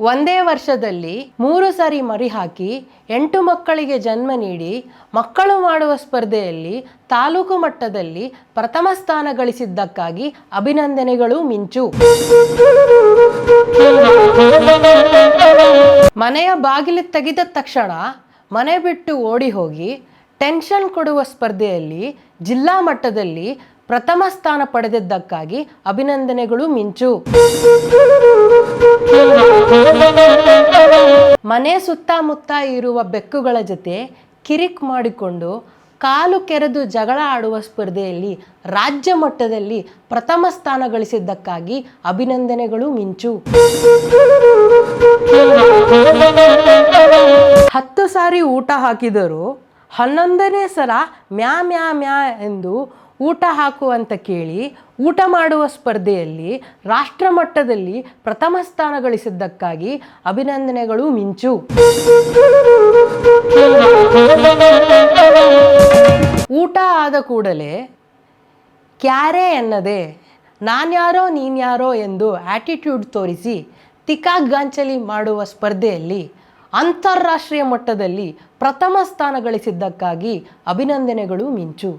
ಒಂದೇ ವರ್ಷದಲ್ಲಿ ಮೂರು ಸಾರಿ ಮರಿ ಹಾಕಿ ಎಂಟು ಮಕ್ಕಳಿಗೆ ಜನ್ಮ ನೀಡಿ ಮಕ್ಕಳು ಮಾಡುವ ಸ್ಪರ್ಧೆಯಲ್ಲಿ ತಾಲೂಕು ಮಟ್ಟದಲ್ಲಿ ಪ್ರಥಮ ಸ್ಥಾನ ಗಳಿಸಿದ್ದಕ್ಕಾಗಿ ಅಭಿನಂದನೆಗಳು, ಮಿಂಚು. ಮನೆಯ ಬಾಗಿಲು ತೆಗೆದ ತಕ್ಷಣ ಮನೆ ಬಿಟ್ಟು ಓಡಿ ಹೋಗಿ ಟೆನ್ಷನ್ ಕೊಡುವ ಸ್ಪರ್ಧೆಯಲ್ಲಿ ಜಿಲ್ಲಾ ಮಟ್ಟದಲ್ಲಿ ಪ್ರಥಮ ಸ್ಥಾನ ಪಡೆದಿದ್ದಕ್ಕಾಗಿ ಅಭಿನಂದನೆಗಳು, ಮಿಂಚು. ಮನೆ ಸುತ್ತಮುತ್ತ ಇರುವ ಬೆಕ್ಕುಗಳ ಜೊತೆ ಕಿರಿಕ್ ಮಾಡಿಕೊಂಡು ಕಾಲು ಕೆರೆದು ಜಗಳ ಆಡುವ ಸ್ಪರ್ಧೆಯಲ್ಲಿ ರಾಜ್ಯ ಮಟ್ಟದಲ್ಲಿ ಪ್ರಥಮ ಸ್ಥಾನ ಗಳಿಸಿದ್ದಕ್ಕಾಗಿ ಅಭಿನಂದನೆಗಳು, ಮಿಂಚು. ಹತ್ತು ಸಾರಿ ಊಟ ಹಾಕಿದರೂ ಹನ್ನೊಂದನೇ ಸಲ ಮ್ಯಾ ಮ್ಯಾ ಮ್ಯಾ ಎಂದು ಊಟ ಹಾಕುವಂತ ಕೇಳಿ ಊಟ ಮಾಡುವ ಸ್ಪರ್ಧೆಯಲ್ಲಿ ರಾಷ್ಟ್ರ ಮಟ್ಟದಲ್ಲಿ ಪ್ರಥಮ ಸ್ಥಾನ ಗಳಿಸಿದ್ದಕ್ಕಾಗಿ ಅಭಿನಂದನೆಗಳು ಮಿಂಚು. ಊಟ ಆದ ಕೂಡಲೇ ಕ್ಯಾರೆ ಎನ್ನದೆ ನಾನ್ಯಾರೋ ನೀನ್ಯಾರೋ ಎಂದು ಆಟಿಟ್ಯೂಡ್ ತೋರಿಸಿ ತಿಕಾಗಾಂಚಲಿ ಮಾಡುವ ಸ್ಪರ್ಧೆಯಲ್ಲಿ ಅಂತಾರಾಷ್ಟ್ರೀಯ ಮಟ್ಟದಲ್ಲಿ ಪ್ರಥಮ ಸ್ಥಾನ ಗಳಿಸಿದ್ದಕ್ಕಾಗಿ ಅಭಿನಂದನೆಗಳು ಮಿಂಚು.